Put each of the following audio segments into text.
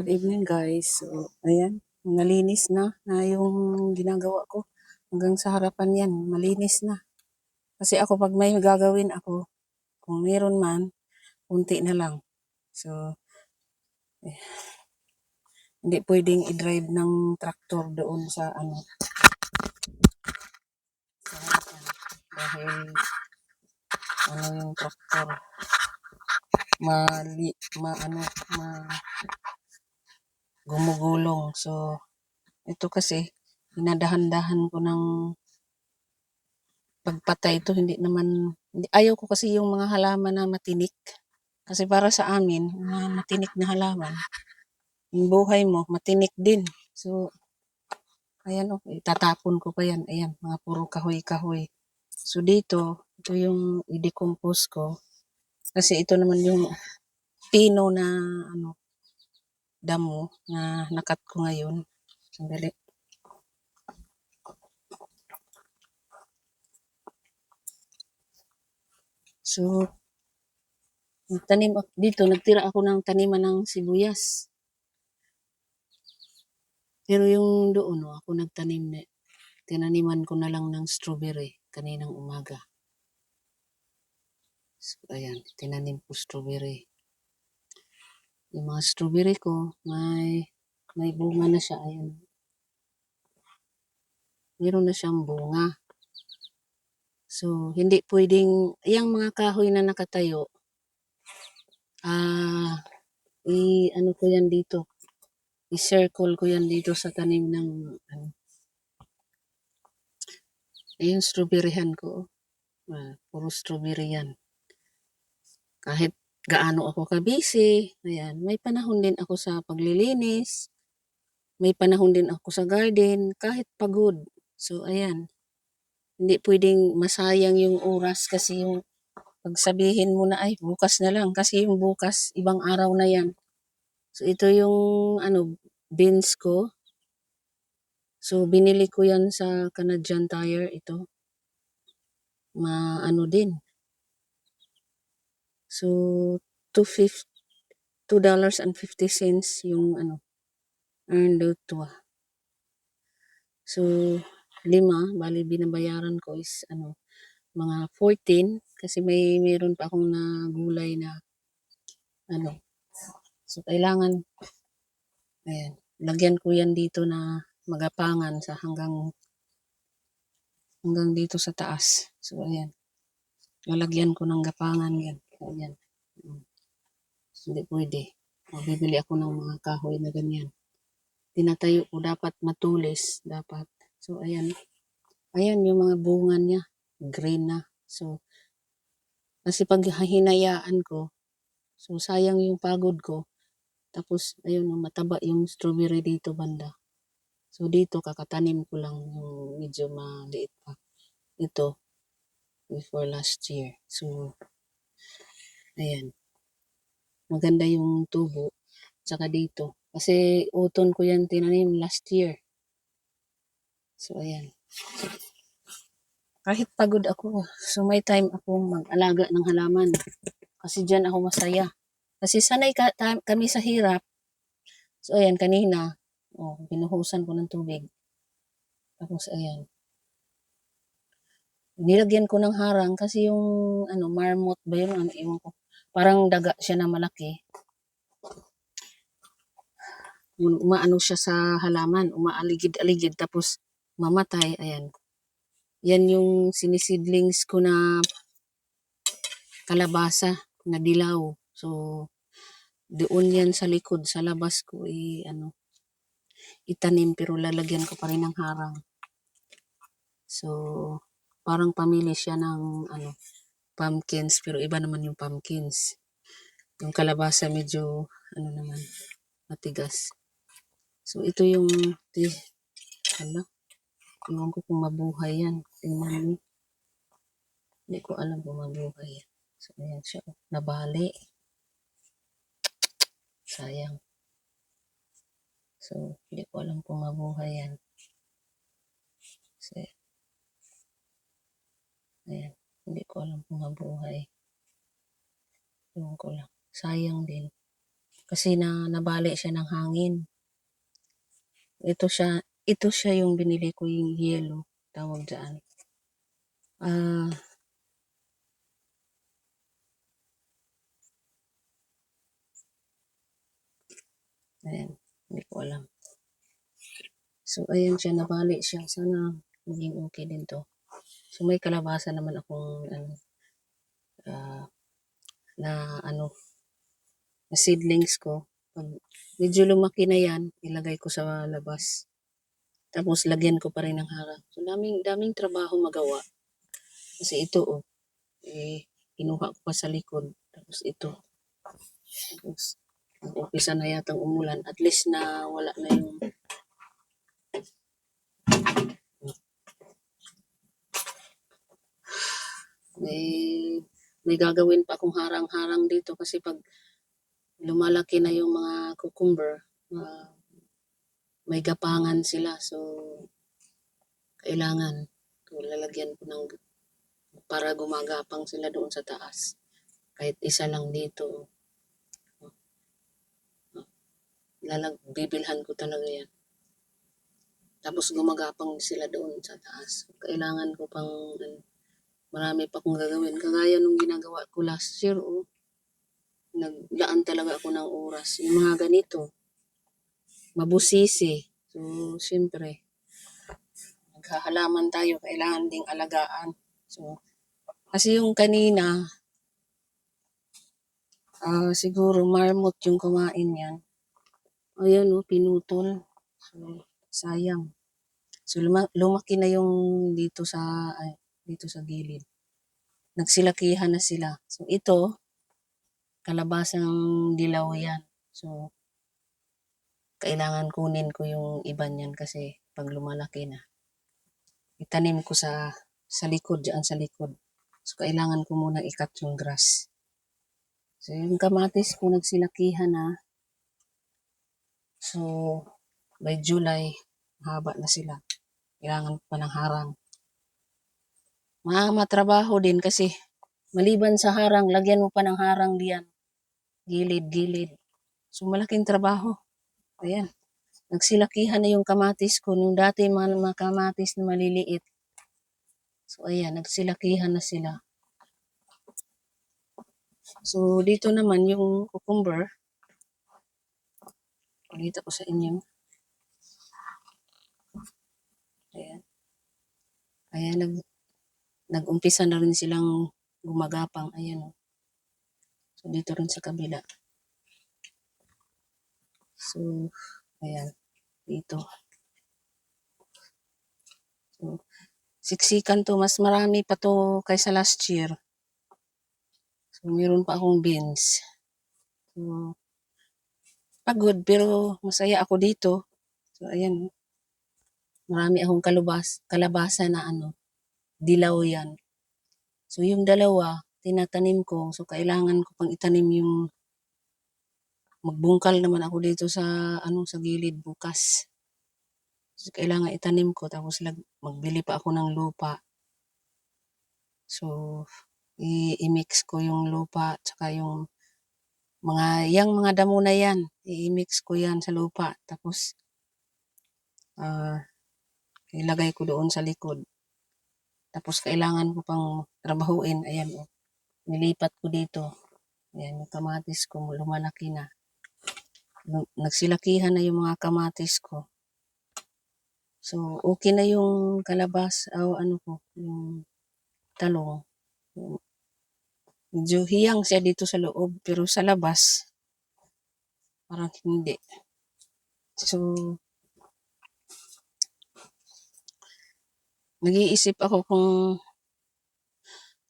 Good evening guys. So, ayan, nalinis na na yung ginagawa ko. Hanggang sa harapan yan, malinis na. Kasi ako pag may gagawin ako, kung meron man, unti na lang. So, eh, hindi pwedeng i-drive ng traktor doon sa ano. Sa harapan. Dahil, ano yung traktor, mali, ma, ano, ma, gumugulong. So, ito kasi, dinadahan-dahan ko ng pagpatay ito. Hindi naman, ayaw ko kasi yung mga halaman na matinik. Kasi para sa amin, mga matinik na halaman, yung buhay mo, matinik din. So, ayan o, itatapon ko pa yan. Ayan, mga puro kahoy-kahoy. So, dito, ito yung i-decompose ko. Kasi ito naman yung pino na, ano, damo na nakat ko ngayon. Sandali. So, tanim dito, nagtira ako ng taniman ng sibuyas. Pero yung doon, no, ako nagtanim na, tinaniman ko na lang ng strawberry kaninang umaga. So, ayan, tinanim ko strawberry. Yung mga strawberry ko, may, may bunga na siya, ayan. Meron na siyang bunga. So, hindi pwedeng, yung mga kahoy na nakatayo, ah, i, ano ko yan dito, i-circle ko yan dito sa tanim ng, ano, ayun, strawberryhan ko. Ah, puro strawberry yan. Kahit gaano ako ka-busy, ayan, may panahon din ako sa paglilinis, may panahon din ako sa garden, kahit pagod. So, ayan, hindi pwedeng masayang yung oras kasi yung pagsabihin mo na ay bukas na lang kasi yung bukas ibang araw na yan. So ito yung ano beans ko. So binili ko yan sa Canadian Tire ito. Ma ano din. So 250 2 dollars and 50 cents yung ano earned out to. ah. So lima, bali binabayaran ko is ano mga 14 kasi may meron pa akong na gulay na ano. So kailangan ayan, lagyan ko yan dito na magapangan sa hanggang hanggang dito sa taas. So ayan. Lalagyan ko ng gapangan yan. Ayan. Mm. Hindi pwede. Mabibili ako ng mga kahoy na ganyan. Tinatayo ko dapat matulis. Dapat. So ayan. Ayan yung mga bunga niya. Green na. So, kasi pag hinayaan ko, so sayang yung pagod ko. Tapos, ayun, mataba yung strawberry dito banda. So, dito kakatanim ko lang yung medyo maliit pa. Ito, before last year. So, ayan. Maganda yung tubo. Tsaka dito. Kasi uton ko yan tinanim last year. So, ayan. Kahit pagod ako, so may time akong mag-alaga ng halaman. Kasi dyan ako masaya. Kasi sanay ka, kami sa hirap. So, ayan, kanina, oh, binuhusan ko ng tubig. Tapos, ayan. Nilagyan ko ng harang kasi yung, ano, marmot ba yun? Ano, ewan ko. Parang daga siya na malaki. Yung umaano siya sa halaman, umaaligid-aligid, tapos mamatay, ayan. Yan yung sinisidlings ko na kalabasa na dilaw. So, doon yan sa likod, sa labas ko, i, ano, itanim, pero lalagyan ko pa rin ng harang. So, parang pamili siya ng, ano, pumpkins, pero iba naman yung pumpkins. Yung kalabasa medyo, ano naman, matigas. So, ito yung, di, ano, Ewan ko kung mabuhay yan. Tingnan mo. Hindi ko alam kung mabuhay yan. So, ayan siya. oh. Nabali. Sayang. So, hindi ko alam kung mabuhay yan. So, ayan. Hindi ko alam kung mabuhay. Ewan ko lang. Sayang din. Kasi na nabali siya ng hangin. Ito siya, ito siya yung binili ko yung yellow, tawag dyan. Ah, ayan, hindi ko alam. So, ayan siya, nabali siya. Sana maging okay din to. So, may kalabasa naman akong, ano, ah, na, ano, na seedlings ko. Pag medyo lumaki na yan, ilagay ko sa labas. Tapos, lagyan ko pa rin ng harang. So, daming, daming trabaho magawa. Kasi ito, oh, eh, kinuha ko pa sa likod. Tapos, ito. Tapos, umpisa na yatang umulan. At least na wala na yung may may gagawin pa akong harang-harang dito kasi pag lumalaki na yung mga cucumber, ah, may gapangan sila. So, kailangan so, lalagyan ko ng para gumagapang sila doon sa taas. Kahit isa lang dito. Lalag, bibilhan ko talaga yan. Tapos gumagapang sila doon sa taas. Kailangan ko pang ano, marami pa akong gagawin. Kagaya nung ginagawa ko last year, oh, naglaan talaga ako ng oras. Yung mga ganito, mabusisi. So, siyempre, naghahalaman tayo, kailangan ding alagaan. So, kasi yung kanina, ah siguro marmot yung kumain yan. Ayan, oh, pinutol. So, sayang. So, luma- lumaki na yung dito sa, ay, dito sa gilid. Nagsilakihan na sila. So, ito, kalabasang dilaw yan. So, kailangan kunin ko yung iba niyan kasi pag lumalaki na, itanim ko sa sa likod, dyan sa likod. So, kailangan ko muna ikat yung grass. So, yung kamatis ko nagsilakihan na. So, by July, haba na sila. Kailangan pa ng harang. Matrabaho din kasi maliban sa harang, lagyan mo pa ng harang diyan. Gilid, gilid. So, malaking trabaho. Ayan. Nagsilakihan na yung kamatis ko. Nung dati mga, mga kamatis na maliliit. So, ayan. Nagsilakihan na sila. So, dito naman yung cucumber. Pakita ko sa inyo. Ayan. Ayan, nag, nag-umpisa na rin silang gumagapang. Ayan. Oh. So, dito rin sa kabila. So, ayan. Dito. So, siksikan to. Mas marami pa to kaysa last year. So, meron pa akong beans. So, pagod pero masaya ako dito. So, ayan. Marami akong kalabas, kalabasa na ano, dilaw yan. So, yung dalawa, tinatanim ko. So, kailangan ko pang itanim yung magbungkal naman ako dito sa ano sa gilid bukas. So, kailangan itanim ko tapos lag, magbili pa ako ng lupa. So, i-mix ko yung lupa tsaka yung mga yang mga damo na yan. I-mix ko yan sa lupa tapos ah ilagay ko doon sa likod. Tapos kailangan ko pang trabahuin. Ayan oh. Nilipat ko dito. Ayan, yung kamatis ko lumalaki na. Nag- Nagsilakihan na yung mga kamatis ko. So, okay na yung kalabas o ano ko, yung talong. Medyo hiyang siya dito sa loob, pero sa labas, parang hindi. So, nag-iisip ako kung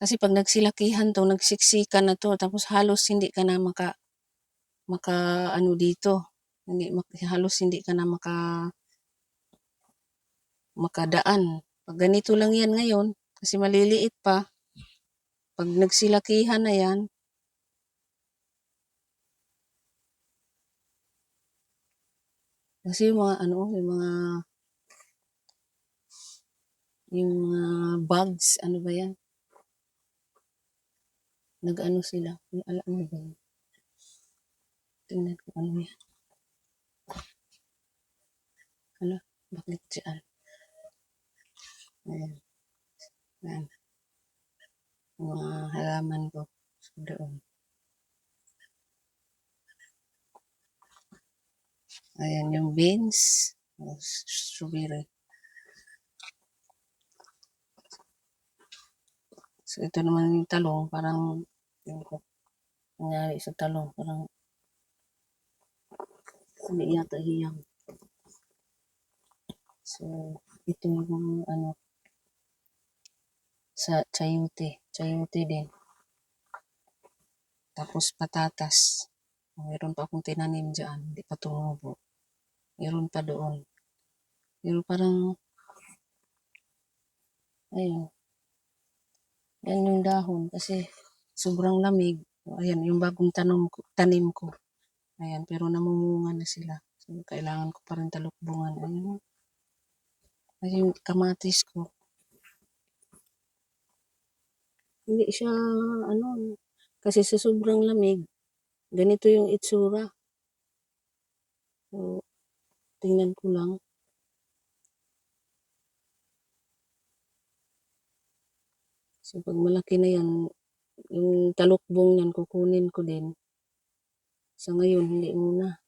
kasi pag nagsilakihan to, nagsiksikan na to, tapos halos hindi ka na maka, maka ano dito, hindi, halos hindi ka na maka, makadaan. Pag ganito lang yan ngayon, kasi maliliit pa, pag nagsilakihan na yan, kasi yung mga ano, yung mga yung mga bugs, ano ba yan? Nag-ano sila, ano ba yan? Tingnan ko ano yan. Ano? Bakit dyan? Ayan. Ayan. Mga halaman ko. Doon. Ayan yung beans. Strawberry. So, ito naman yung talong. Parang, yung ko, nangyari sa talong. Parang, hindi yata hiyang. So, ito yung ano, sa chayote. Chayote din. Tapos patatas. Meron pa akong tinanim dyan. Hindi pa tumubo. Meron pa doon. Pero parang, ayun. Yan yung dahon kasi sobrang lamig. Ayan, yung bagong tanom tanim ko. Ayan, pero namumunga na sila. So, kailangan ko pa rin talukbungan. Ayun. Ayun, kamatis ko. Hindi siya, ano, kasi sa sobrang lamig, ganito yung itsura. So, tingnan ko lang. So, pag malaki na yan, yung talukbong yan, kukunin ko din. Sa ngayon, hindi muna.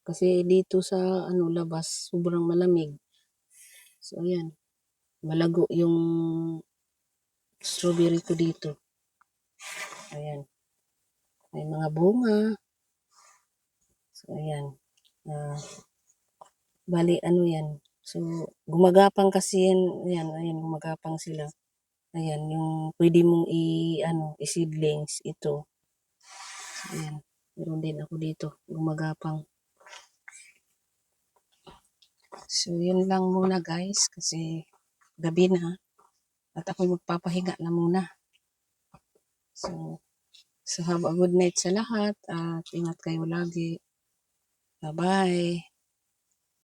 Kasi dito sa ano labas, sobrang malamig. So, ayan. Malago yung strawberry ko dito. Ayan. May mga bunga. So, ayan. Ah, bali, ano yan. So, gumagapang kasi yan. Ayan, ayan, gumagapang sila. Ayan, yung pwede mong i, ano, i-seedlings ito. So, ayan. Meron din ako dito. Gumagapang. So, yun lang muna guys. Kasi gabi na. At ako magpapahinga na muna. So, so have a good night sa lahat. At ingat kayo lagi. Bye-bye.